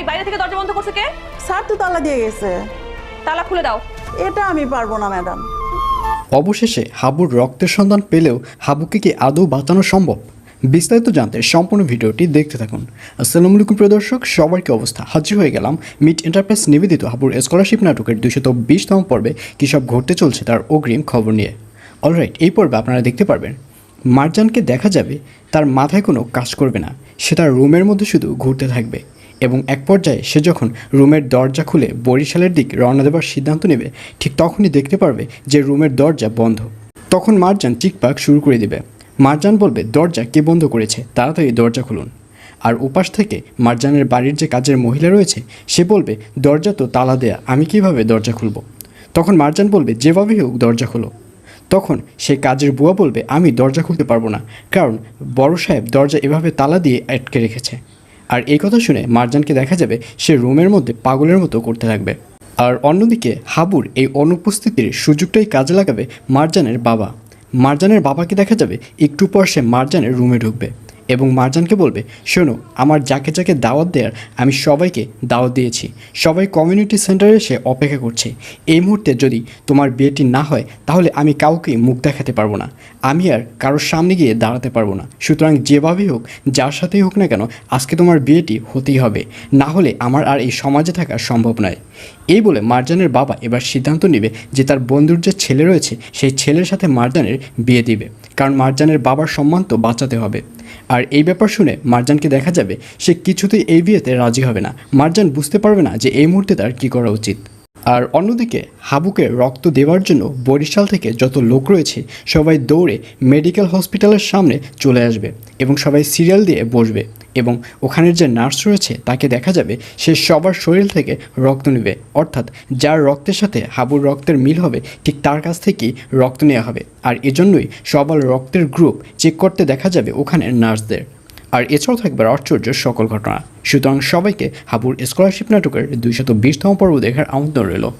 এই বাইরে থেকে দরজা বন্ধ করছে কে? স্যার তো তালা দিয়ে গেছে। তালা খুলে দাও। এটা আমি পারব না ম্যাডাম। অবশেষে হাবুর রক্তের সন্ধান পেলেও হাবুকে কি আদৌ বাঁচানো সম্ভব? বিস্তারিত জানতে সম্পূর্ণ ভিডিওটি দেখতে থাকুন। আসসালামু আলাইকুম প্রিয় দর্শক। সবার কি অবস্থা? হাজির হয়ে গেলাম মিট এন্টারপ্রাইজ নিবেদিত হাবুর স্কলারশিপ নাটকের দুইশত বিশতম পর্বে কী সব ঘটতে চলছে তার অগ্রিম খবর নিয়ে। অলরাইট এই পর্বে আপনারা দেখতে পারবেন মারজানকে দেখা যাবে তার মাথায় কোনো কাজ করবে না। সে তার রুমের মধ্যে শুধু ঘুরতে থাকবে। এবং এক পর্যায়ে সে যখন রুমের দরজা খুলে বরিশালের দিক রওনা দেওয়ার সিদ্ধান্ত নেবে, ঠিক তখনই দেখতে পারবে যে রুমের দরজা বন্ধ। তখন মারজান চিকপাক শুরু করে দেবে। মারজান বলবে, দরজা কে বন্ধ করেছে? তাড়াতাড়ি দরজা খুলুন। আর উপাস থেকে মারজানের বাড়ির যে কাজের মহিলা রয়েছে, সে বলবে, দরজা তো তালা দেয়া, আমি কীভাবে দরজা খুলব? তখন মারজান বলবে, যেভাবেই হোক দরজা খোলো। তখন সে কাজের বুয়া বলবে, আমি দরজা খুলতে পারব না, কারণ বড় সাহেব দরজা এভাবে তালা দিয়ে আটকে রেখেছে। আর এই কথা শুনে মারজানকে দেখা যাবে সে রুমের মধ্যে পাগলের মতো করতে থাকবে আর অন্যদিকে হাবুর এই অনুপস্থিতির সুযোগটাই কাজে লাগাবে মারজানের বাবা। মারজানের বাবাকে দেখা যাবে একটু পর সে মারজানের রুমে ঢুকবে। এবং মারজানকে বলবে, শোনো, আমার যাকে যাকে দাওয়াত দেওয়ার আমি সবাইকে দাওয়াত দিয়েছি। সবাই কমিউনিটি সেন্টারে এসে অপেক্ষা করছে। এই মুহূর্তে যদি তোমার বিয়েটি না হয়, তাহলে আমি কাউকে মুখ দেখাতে পারব না। আমি আর কারোর সামনে গিয়ে দাঁড়াতে পারব না। সুতরাং যেভাবেই হোক, যার সাথেই হোক না কেন, আজকে তোমার বিয়েটি হতেই হবে। না হলে আমার আর এই সমাজে থাকা সম্ভব নয়। এই বলে মারজানের বাবা এবার সিদ্ধান্ত নেবে যে তার বন্ধুর যে ছেলে রয়েছে, সেই ছেলের সাথে মারজানের বিয়ে দিবে। কারণ মারজানের বাবার সম্মান তো বাঁচাতে হবে। আর এই ব্যাপার শুনে মার্জানকে দেখা যাবে সে কিছুতেই এই বিয়েতে রাজি হবে না। মার্জান বুঝতে পারবে না যে এই মুহূর্তে তার কী করা উচিত। আর অন্যদিকে, হাবুকে রক্ত দেওয়ার জন্য বরিশাল থেকে যত লোক রয়েছে, সবাই দৌড়ে মেডিকেল হসপিটালের সামনে চলে আসবে এবং সবাই সিরিয়াল দিয়ে বসবে। এবং ওখানের যে নার্স রয়েছে, তাকে দেখা যাবে সে সবার শরীর থেকে রক্ত নেবে। অর্থাৎ যার রক্তের সাথে হাবুর রক্তের মিল হবে, ঠিক তার কাছ থেকেই রক্ত নেওয়া হবে। আর এজন্যই সবার রক্তের গ্রুপ চেক করতে দেখা যাবে ওখানের নার্সদের। আর এছাড়াও থাকবে আশ্চর্য সকল ঘটনা। সুতরাং সবাইকে হাবুর স্কলারশিপ নাটকের দুইশত বিশতম পর্ব দেখার আমন্ত্রণ রইল।